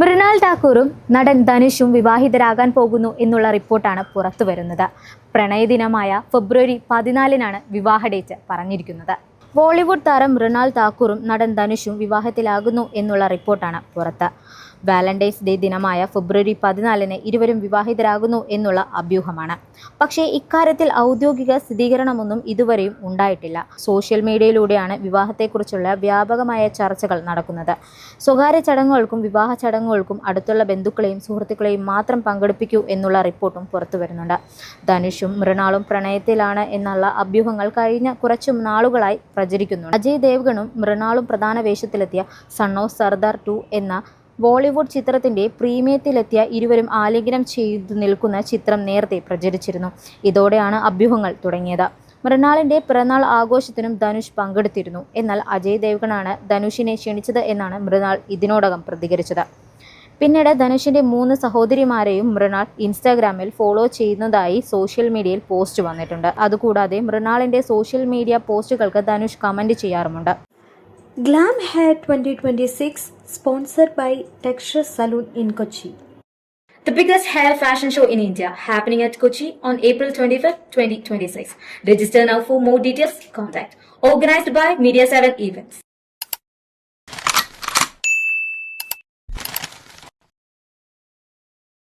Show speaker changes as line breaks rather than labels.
മൃണാൾ ഠാക്കൂറും നടൻ ധനുഷും വിവാഹിതരാകാൻ പോകുന്നു എന്നുള്ള റിപ്പോർട്ടാണ് പുറത്തു വരുന്നത്. പ്രണയദിനമായ ഫെബ്രുവരി പതിനാലിനാണ് വിവാഹ ഡേറ്റ് പറഞ്ഞിരിക്കുന്നത്. ബോളിവുഡ് താരം മൃണാൾ താക്കൂറും നടൻ ധനുഷും വിവാഹത്തിലാകുന്നു എന്നുള്ള റിപ്പോർട്ടാണ് പുറത്ത്. വാലന്റൈൻസ് ഡേ ദിനമായ ഫെബ്രുവരി പതിനാലിന് ഇരുവരും വിവാഹിതരാകുന്നു എന്നുള്ള അഭ്യൂഹമാണ്. പക്ഷേ ഇക്കാര്യത്തിൽ ഔദ്യോഗിക സ്ഥിരീകരണമൊന്നും ഇതുവരെയും ഉണ്ടായിട്ടില്ല. സോഷ്യൽ മീഡിയയിലൂടെയാണ് വിവാഹത്തെക്കുറിച്ചുള്ള വ്യാപകമായ ചർച്ചകൾ നടക്കുന്നത്. സ്വകാര്യ ചടങ്ങുകൾക്കും വിവാഹ ചടങ്ങുകൾക്കും അടുത്തുള്ള ബന്ധുക്കളെയും സുഹൃത്തുക്കളെയും മാത്രം പങ്കെടുപ്പിക്കൂ എന്നുള്ള റിപ്പോർട്ടും പുറത്തു വരുന്നുണ്ട്. ധനുഷും മൃണാളും പ്രണയത്തിലാണ് എന്നുള്ള അഭ്യൂഹങ്ങൾ കഴിഞ്ഞ കുറച്ചു നാളുകളായി പ്രചരിക്കുന്നുണ്ട്. അജയ് ദേവ്ഗണും മൃണാളും പ്രധാന വേഷത്തിലെത്തിയ സൺ ഓഫ് സർദാർ ടു എന്ന ബോളിവുഡ് ചിത്രത്തിന്റെ പ്രീമിയത്തിലെത്തിയ ഇരുവരും ആലിംഗനം ചെയ്തു നിൽക്കുന്ന ചിത്രം നേരത്തെ പ്രചരിച്ചിരുന്നു. ഇതോടെയാണ് അഭ്യൂഹങ്ങൾ തുടങ്ങിയത്. മൃണാളിന്റെ പിറന്നാൾ ആഘോഷത്തിനും ധനുഷ് പങ്കെടുത്തിരുന്നു. എന്നാൽ അജയ് ദേവ്ഗണാണ് ധനുഷിനെ ക്ഷണിച്ചത് എന്നാണ് മൃണാൾ ഇതിനോടകം പ്രതികരിച്ചത്. പിന്നീട് ധനുഷിന്റെ മൂന്ന് സഹോദരിമാരെയും മൃണാൾ ഇൻസ്റ്റാഗ്രാമിൽ ഫോളോ ചെയ്യുന്നതായി സോഷ്യൽ മീഡിയയിൽ പോസ്റ്റ് വന്നിട്ടുണ്ട് അതുകൂടാതെ മൃണാളിന്റെ സോഷ്യൽ മീഡിയ പോസ്റ്റുകൾക്ക് ധനുഷ് കമന്റ് ചെയ്യാറുമുണ്ട്
glam hair twenty twenty six sponsored by texture salon in Kochi
The biggest hair fashion show in India happening at Kochi on April 25, 2026. Register now for more details. Contact. Organized by Media 7 Events.